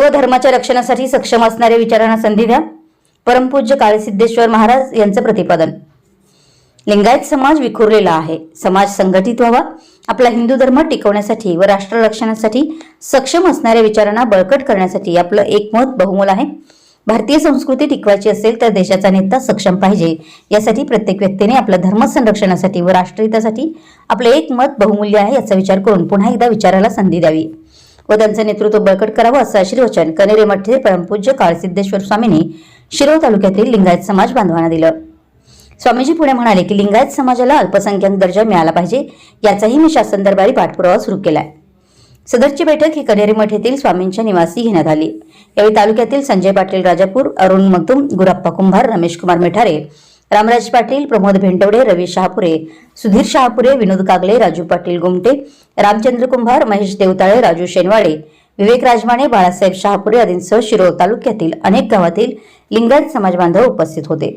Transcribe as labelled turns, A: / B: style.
A: धर्माच्या रक्षणासाठी सक्षम असणाऱ्या विचारांना संधी द्या. परमपूज्य काळसिद्धेश्वर महाराज यांचं प्रतिपादन. लिंगायत समाज विखुरलेला आहे. समाज संघटित व्हावा. आपला हिंदू धर्म टिकवण्यासाठी व राष्ट्र रक्षणासाठी सक्षम असणाऱ्या विचारांना बळकट करण्यासाठी आपलं एकमत बहुमोल आहे. भारतीय संस्कृती टिकवायची असेल तर देशाचा नेता सक्षम पाहिजे. यासाठी प्रत्येक व्यक्तीने आपल्या धर्म संरक्षणासाठी व राष्ट्रहितासाठी आपलं एक मत बहुमूल्य आहे याचा विचार करून पुन्हा एकदा विचाराला संधी द्यावी. व त्यांचं नेतृत्व बळकट करावं असं आशीर्वचन कनेरे मठे परमपूज्य काळसिद्धेश्वर स्वामींनी शिरोळ तालुक्यातील लिंगायत समाज बांधवांना दिलं. स्वामीजी पुढे म्हणाले की लिंगायत समाजाला अल्पसंख्याक दर्जा मिळाला पाहिजे याचाही मी शासन दरबारी पाठपुरावा सुरू केलाय. सदरची बैठक ही कनेरी मठ येथील स्वामींच्या निवासी घेण्यात आली. यावेळी तालुक्यातील संजय पाटील राजापूर अरुण मगदुम गुरप्पा कुंभार रमेश कुमार मिठारे रामराज पाटील प्रमोद भेंडवडे रवी शहापुरे सुधीर शहापुरे विनोद कागले राजू पाटील गुमटे रामचंद्र कुंभार महेश देवताळे राजू शेनवाडे विवेक राजमाने बाळासाहेब शहापुरे आदींसह शिरोळ तालुक्यातील अनेक गावातील लिंगायत समाज बांधव उपस्थित होते.